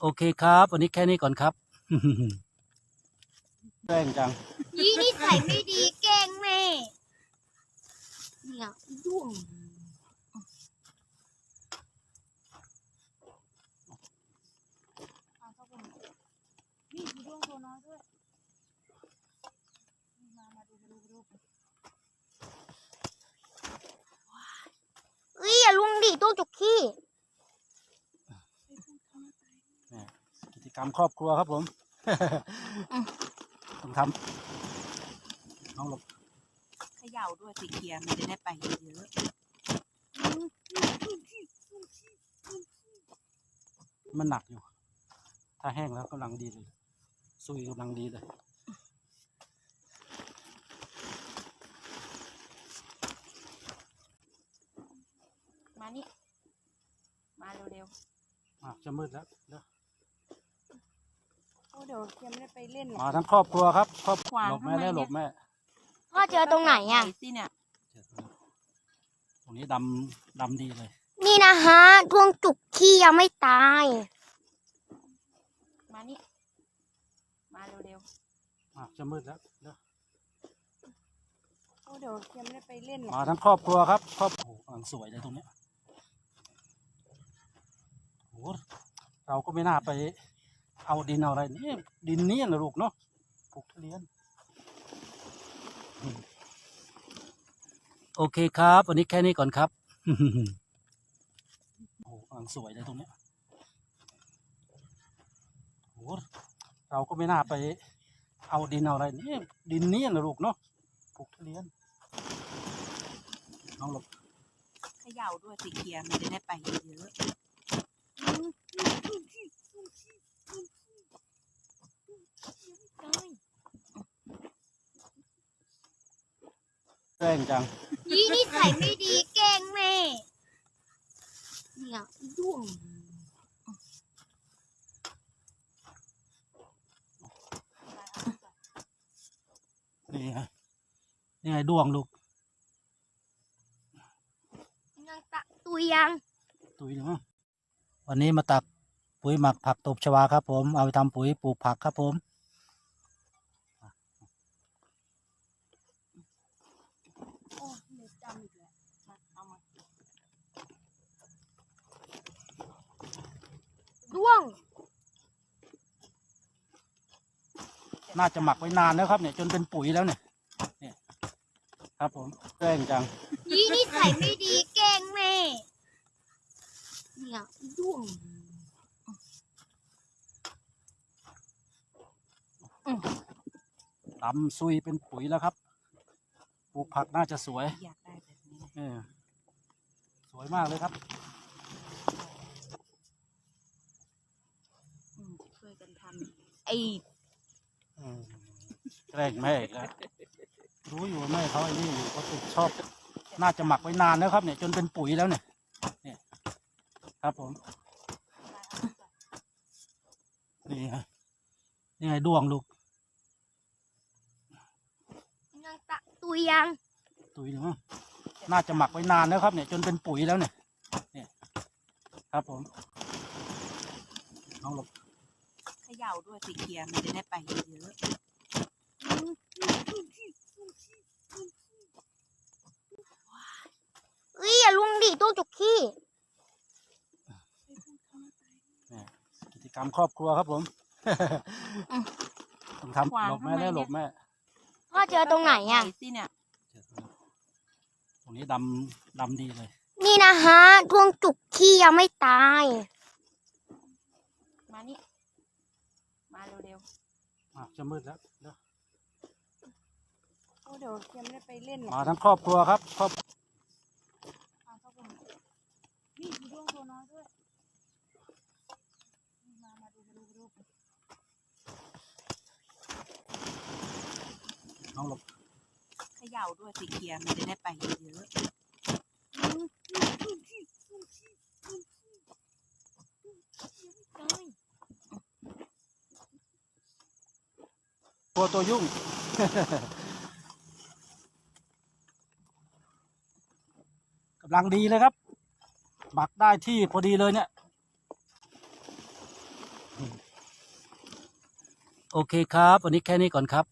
โอเคครับ วันนี้แค่นี้ก่อนครับแรงจังยี่นิสัยไม่ดีแกล้งแม่เนี่ยด้วงนี่มีดวงตัวน้อยด้วยนี่มามาดูมาดูมาดูเอ้ยอย่าลุงดิตัวจุกขี้ กิจกรรมครอบครัวครับผมต้องทำน้องหลบเขย่าด้วยสีเขียวมันจะได้ไปเยอะมันหนักอยู่ ถ้าแห้งแล้วกำลังดีเลยซุยกำลังดีเลยๆมานี่ มาเร็วอะจะมืดแล้วเดี๋ยวๆโอ้ เดี๋ยวเทียมไม่ได้ไปเล่นหรอก มาทั้งครอบครัวครับครอบขวางหลบแม่ทำไม แล้วเนี่ยหลบแม่พ่อเจอตรงไหนอะปสิเนี่ยตรงนี้ดำดำดีเลยนี่นะฮะดวงจุกขี้ยังไม่ตาย มานี่มาเร็วอะจะมืดแล้วเดี๋ยวๆโอ้เดี๋ยวเทียมไม่ได้ไปเล่นหรอกมาทั้งครอบครัวครับ ครอบโอ้โหกำลังสวยเลยตรงเนี้ยโอ้โหเราก็ไม่น่าไป เอาดินเอาอะไรนี่ดินนี่นะลูกเนาะปลูกทุเรียน โอเคครับ วันนี้แค่นี้ก่อนครับโอ้โหกำลังสวยเลยตรงเนี้ยโอ้โหเราก็ไม่น่าไป เอาดินเอาอะไรนี่ดินนี่นะลูกเนาะปลูกทุเรียนน้องหลบเขย่าด้วยสีเขียวมันจะได้ไปเยอะ แรงจัง ยี่นิสัยไม่ดีแกล้งแม่เนี่ยด้วงนี่ไงนี่ไงดวงลูก ยังตะตุยยังตุยเนาะวันนี้มาตักปุ๋ยหมักผักตบชวาครับผม เอาไปทำปุ๋ยปลูกผักครับผม ๆโอ้เน็ต จำอีกแล้วมาเอามาด้วง น่าจะหมักไว้นานแล้วครับเนี่ยจนเป็นปุ๋ยแล้วเนี่ยเนี่ยครับผมแรงจังยี่นิสัยไม่ดีแกล้งแม่ เนี่ยด้วงดำซุยเป็นปุ๋ยแล้วครับ ปลูกผักน่าจะสวย อยากได้แบบ นี้นะเออสวยมากเลยครับอืมช่วยกันทำไอ้อืมแกล้งแม่อีกแล้วรู้อยู่ว่าแม่เขาไอ้นี่อยู่เขาติดชอบ น่าจะหมักไว้นานแล้วครับเนี่ย จนเป็นปุ๋ยแล้วเนี่ยเนี่ยครับผม นี่ไงนี่ไงดวงลูกยังตะตุยยัง ตุยเนาะ น่าจะหมักไว้นานแล้วครับเนี่ยจนเป็นปุ๋ยแล้วเนี่ยเนี่ยครับผมน้องหลบเขย่าด้วยสีเขียวมันจะได้ไปเยอะเอ้ยอย่าลุงดิตัวจุกขี้เนี่ยกิจกรรมครอบครัวครับผมต้องทำหลบแม่แล้วหลบแม่ พ่อเจอตรงไหนอะปสิเนี่ยต รงนี้ดำดำดีเลย นี่นะฮะดวงจุกขี้ยังไม่ตาย มานี่ มาเร็วอะจะมืดแล้วเดี๋ยวๆโอ้เดี๋ยวเทียมไม่ได้ไปเล่นหรอกมาทั้งครอบครัวครับครอบเอาเข้าไปนี่มีดวงตัวน้อยด้วยนี่มามาดูมาดูมาดูน้องหลบ เขย่าด้วยสีเขียวมันจะได้ไปเยอะตัวตัวยุ่ง กำลังดีเลยครับหมักได้ที่พอดีเลยเนี่ย โอเคครับ วันนี้แค่นี้ก่อนครับ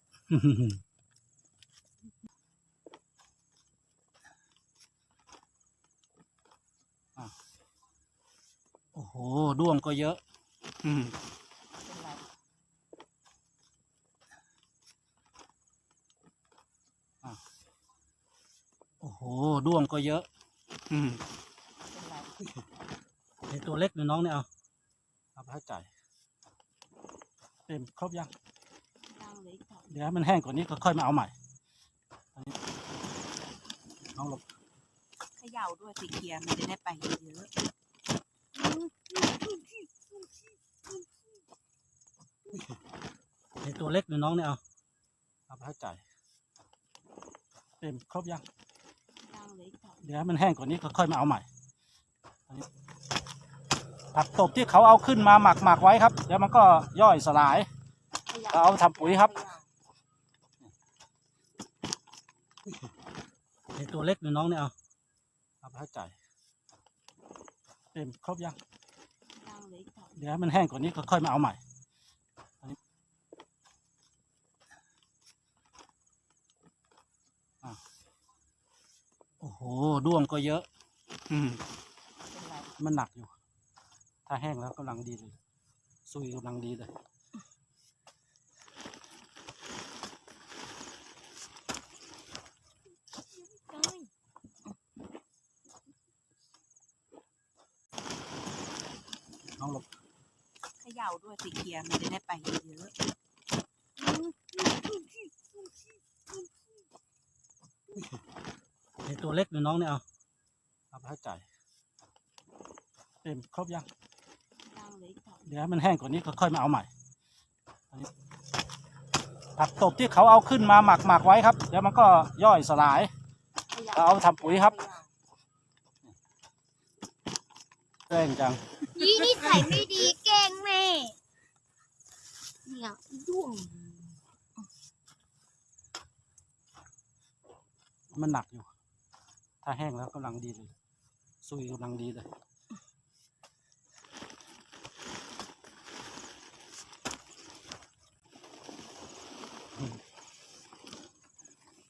อะโอ้โหด้วงก็เยอะ อืมอะโอ้โหด้วงก็เยอะ อืมไอตัวเล็กเนี่ยน้องเนี่ยเอาเอาไปให้จ่ายเต็มครบยังตั้งเลยค่ะเดี๋ยวให้มันแห้งกว่านี้ก็ค่อยมาเอาใหม่อันนี้น้องหลบ เขย่าด้วยสีเขียวมันจะได้ไปเยอะ ไอตัวเล็กเนี่ยน้องเนี่ยเอาเอาไปให้จ่ายเต็มครบยังตั้งเลยค่ะเดี๋ยวให้มันแห้งกว่านี้ก็ค่อยมาเอาใหม่อันนี้ผักตบที่เขาเอาขึ้นมาหมักหมักไว้ครับ เดี๋ยวมันก็ย่อยสลายเอาไปทำปุ๋ยครับไอตัวเล็กเนี่ยน้องเนี่ยเอาเอาไปให้จ่ายเต็มครบยังตั้งเลยค่ะเดี๋ยวให้มันแห้งกว่านี้ก็ค่อยมาเอาใหม่อันนี้อะโอ้โหด้วงก็เยอะ อืมเป็นไรมันหนักอยู่ ถ้าแห้งแล้วกำลังดีเลยซุยกำลังดีเลยน้องหลบเขย่าด้วยสีเขียวมันจะได้ไปเยอะ ไอ ตัวเล็กเนี่ยน้องเนี่ยเอาเอาไปให้จ่ายเต็มครบยังตั้งเลยค่ะเดี๋ยวให้มันแห้งกว่านี้ก็ค่อยมาเอาใหม่อันนี้ผักตบที่เขาเอาขึ้นมาหมักหมักไว้ครับ เดี๋ยวมันก็ย่อยสลาย เอาไปทำปุ๋ยครับแรงจังยี่นี่ใส่ไม่ดีแกล้งแม่เนี่ยอีด้วงมันหนักอยู่ ถ้าแห้งแล้วกำลังดีเลยซุยกำลังดีเลย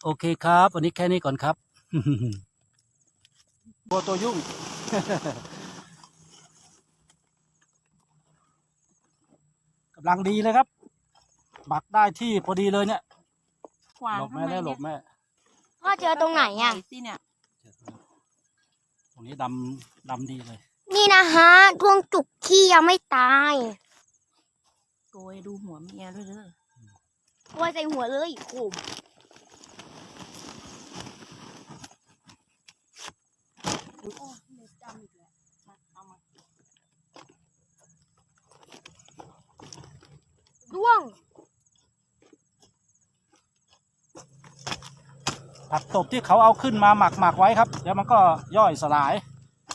โอเคครับ วันนี้แค่นี้ก่อนครับตัวตัวยุ่ง กำลังดีเลยครับบักได้ที่พอดีเลยเนี่ยขวางหลบแม่ได้หลบแม่พ่อเจอตรงไหนอะสิเนี่ย ตรงนี้ดำดำดีเลย นี่นะฮะดวงจุกขี้ยังไม่ตายโกยดูหัวเมียด้วยเด้อตัวใส่หัวเลยโอ้มโอ้เล็บดำอีกแล้วมาเอามา ด้วง ผักตบที่เขาเอาขึ้นมาหมักหมักไว้ครับ เดี๋ยวมันก็ย่อยสลาย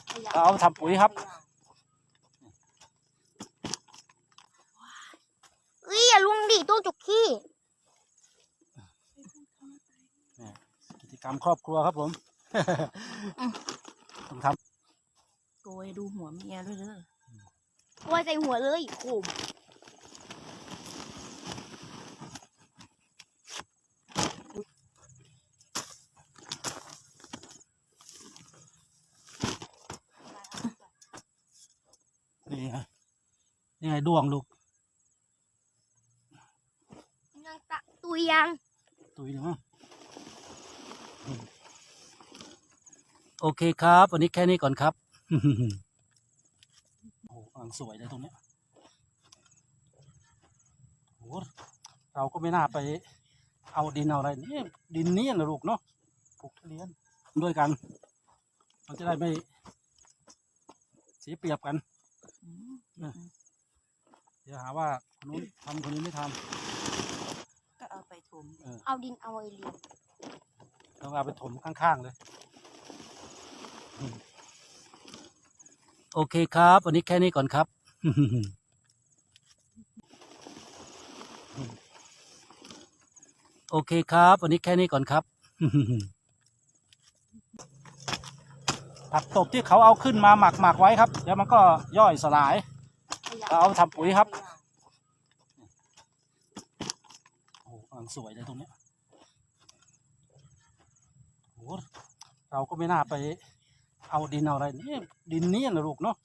เขย่เอาไปทำปุ๋ยครับเอ้ยอย่าลุงดิตัวจุกขี้กิจกรรมครอบครัวครับผมต้องทโกยดูหัวเมียด้วยเด้อตัวใส่หัวเลยโอ้ม นี่ไงนี่ไงด้วงลูกยังตะตุยยัง ตุยหนึ่งมั้งอืมโอเคครับ วันนี้แค่นี้ก่อนครับ โอ้โหกำลังสวยเลยตรงเนี้ยโอ้โหเราก็ไม่น่าไปเอาดินเอาอะไรนี่ดินนี้นะลูกเนาะปลูกทุเรียนด้วยกันเราจะได้ไม่เสียเปรียบกันอืม เดี๋ยวหาว่าคนนู้นทำคนนี้ไม่ทก็เอาไปถมำเออเอาดินเอาไอเลียนต้องเอาไปถมข้างๆเลยอืมโอเคครับ วันนี้แค่นี้ก่อนครับ โอเคครับ วันนี้แค่นี้ก่อนครับ ผักตบที่เขาเอาขึ้นมาหมักหมักไว้ครับ เดี๋ยวมันก็ย่อยสลาย เอาทำปุ๋ยครับลังสวยเลยตรงนี้โอ้เราก็ไม่น่าไปเอาดินเอาอะไรนี่ดินนี่นะลูกเนาะ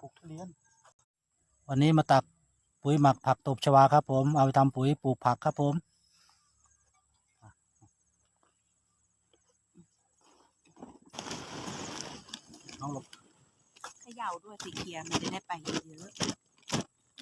ปลูกทุเรียน วันนี้มาตักปุ๋ยหมักผักตบชวาครับ ผมเอาไปทำปุ๋ยปลูกผักครับผมน้องหลบเขย่าด้วยสีเขียวมันจะได้ไปเยอะ